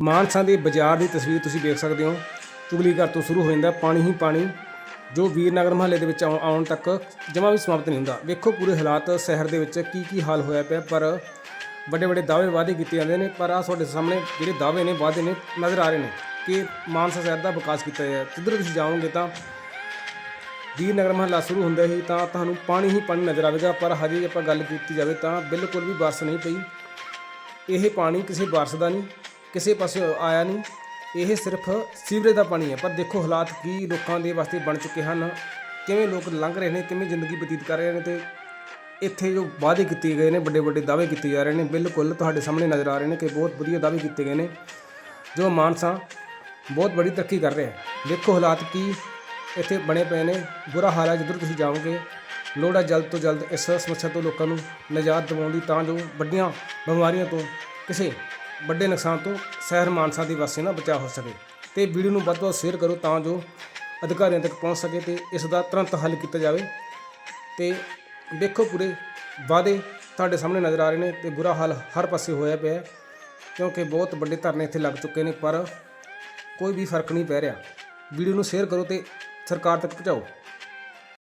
ਮਾਨਸਾ ਦੇ ਬਾਜ਼ਾਰ ਦੀ ਤਸਵੀਰ ਤੁਸੀਂ ਵੇਖ ਸਕਦੇ ਹੋ। ਚੁਗਲੀ ਘਰ ਤੋਂ ਸ਼ੁਰੂ ਹੋ ਜਾਂਦਾ ਪਾਣੀ ਹੀ ਪਾਣੀ, ਜੋ ਵੀਰਨਗਰ ਮਹੱਲੇ ਦੇ ਵਿੱਚ ਆਉਣ ਤੱਕ ਜਮਾ ਵੀ ਸਮਾਪਤ ਨਹੀਂ ਹੁੰਦਾ। ਵੇਖੋ ਪੂਰੇ ਹਾਲਾਤ ਸ਼ਹਿਰ ਦੇ ਵਿੱਚ ਕੀ ਕੀ ਹਾਲ ਹੋਇਆ ਪਿਆ, ਪਰ ਵੱਡੇ ਵੱਡੇ ਦਾਅਵੇ ਵਾਅਦੇ ਕੀਤੇ ਜਾਂਦੇ ਨੇ, ਪਰ ਆ ਤੁਹਾਡੇ ਸਾਹਮਣੇ ਜਿਹੜੇ ਦਾਅਵੇ ਨੇ, ਵਾਅਦੇ ਨੇ, ਨਜ਼ਰ ਆ ਰਹੇ ਨੇ ਕਿ ਮਾਨਸਾ ਸ਼ਹਿਰ ਦਾ ਵਿਕਾਸ ਕੀਤਾ ਜਾਏ। ਜਿੱਧਰ ਤੁਸੀਂ ਜਾਓਗੇ ਤਾਂ ਵੀਰਨਗਰ ਮਹੱਲਾ ਸ਼ੁਰੂ ਹੁੰਦਾ ਹੀ ਤਾਂ ਤੁਹਾਨੂੰ ਪਾਣੀ ਹੀ ਪਾਣੀ ਨਜ਼ਰ ਆਵੇਗਾ, ਪਰ ਹਜੇ ਆਪਾਂ ਗੱਲ ਕੀਤੀ ਜਾਵੇ ਤਾਂ ਬਿਲਕੁਲ ਵੀ ਬਾਰਿਸ਼ ਨਹੀਂ ਪਈ। ਇਹ ਪਾਣੀ ਕਿਸੇ ਬਾਰਸ਼ ਦਾ ਨਹੀਂ ਕਿਸੇ ਪਾਸੇ ਆਇਆ ਨਹੀਂ। ਇਹ ਸਿਰਫ ਸੀਵਰੇਜ ਦਾ ਪਾਣੀ ਹੈ। ਪਰ ਦੇਖੋ ਹਾਲਾਤ ਕੀ ਲੋਕਾਂ ਦੇ ਵਾਸਤੇ ਬਣ ਚੁੱਕੇ ਹਨ। ਕਿਵੇਂ ਲੋਕ ਲੰਘ ਰਹੇ ਨੇ, ਕਿਵੇਂ ਜ਼ਿੰਦਗੀ ਬਤੀਤ ਕਰ ਰਹੇ ਨੇ ਤੇ ਇੱਥੇ ਜੋ ਵਾਅਦੇ ਕੀਤੇ ਗਏ ਨੇ ਵੱਡੇ ਵੱਡੇ ਦਾਅਵੇ ਕੀਤੇ ਜਾ ਰਹੇ ਨੇ, ਬਿਲਕੁਲ ਤੁਹਾਡੇ ਸਾਹਮਣੇ ਨਜ਼ਰ ਆ ਰਹੇ ਨੇ ਕਿ ਬਹੁਤ ਵਧੀਆ ਦਾਅਵੇ ਕੀਤੇ ਗਏ ਨੇ। ਜੋ ਮਾਨਸਾ ਬਹੁਤ ਬੜੀ ਤਰੱਕੀ ਕਰ ਰਿਹਾ ਹੈ ਦੇਖੋ ਹਾਲਾਤ ਕੀ ਇੱਥੇ ਬਣੇ ਪਏ ਨੇ। ਬੁਰਾ ਹਾਲ ਹੈ ਜਿੱਧਰ ਤੁਸੀਂ ਜਾਓਗੇ, ਲੋੜ ਹੈ ਜਲਦ ਤੋਂ ਜਲਦ ਇਸ ਸਮੱਸਿਆ ਤੋਂ ਲੋਕਾਂ ਨੂੰ ਨਜ਼ਾਤ ਦਿਵਾਉਣ ਦੀ, ਤਾਂ ਜੋ ਵੱਡੀਆਂ ਬਿਮਾਰੀਆਂ ਤੋਂ ਕਿਸੇ ਵੱਡੇ ਨੁਕਸਾਨ ਤੋਂ ਸ਼ਹਿਰ ਮਾਨਸਾ ਦੇ ਵਾਸੀਆਂ ਦਾ ਬਚਾਅ ਹੋ ਸਕੇ ਤੇ ਵੀਡੀਓ ਨੂੰ ਵੱਧ ਤੋਂ ਵੱਧ ਸ਼ੇਅਰ ਕਰੋ ਤਾਂ ਜੋ ਅਧਿਕਾਰੀਆਂ ਤੱਕ ਪਹੁੰਚ ਸਕੇ ਤੇ ਇਸ ਦਾ ਤੁਰੰਤ ਹੱਲ ਕੀਤਾ ਜਾਵੇ। ਤੇ ਦੇਖੋ ਪੂਰੇ ਵਾਅਦੇ ਤੁਹਾਡੇ ਸਾਹਮਣੇ ਨਜ਼ਰ ਆ ਰਹੇ ਨੇ ਤੇ ਬੁਰਾ ਹਾਲ ਹਰ ਪਾਸੇ ਹੋਇਆ ਪਿਆ ਹੈ, ਕਿਉਂਕਿ ਬਹੁਤ ਵੱਡੇ ਧਰਨੇ ਇੱਥੇ ਲੱਗ ਚੁੱਕੇ ਨੇ, ਪਰ ਕੋਈ ਵੀ ਫ਼ਰਕ ਨਹੀਂ ਪੈ ਰਿਹਾ। ਵੀਡੀਓ ਨੂੰ ਸ਼ੇਅਰ ਕਰੋ ਤੇ ਸਰਕਾਰ ਤੱਕ ਪਹੁੰਚਾਓ।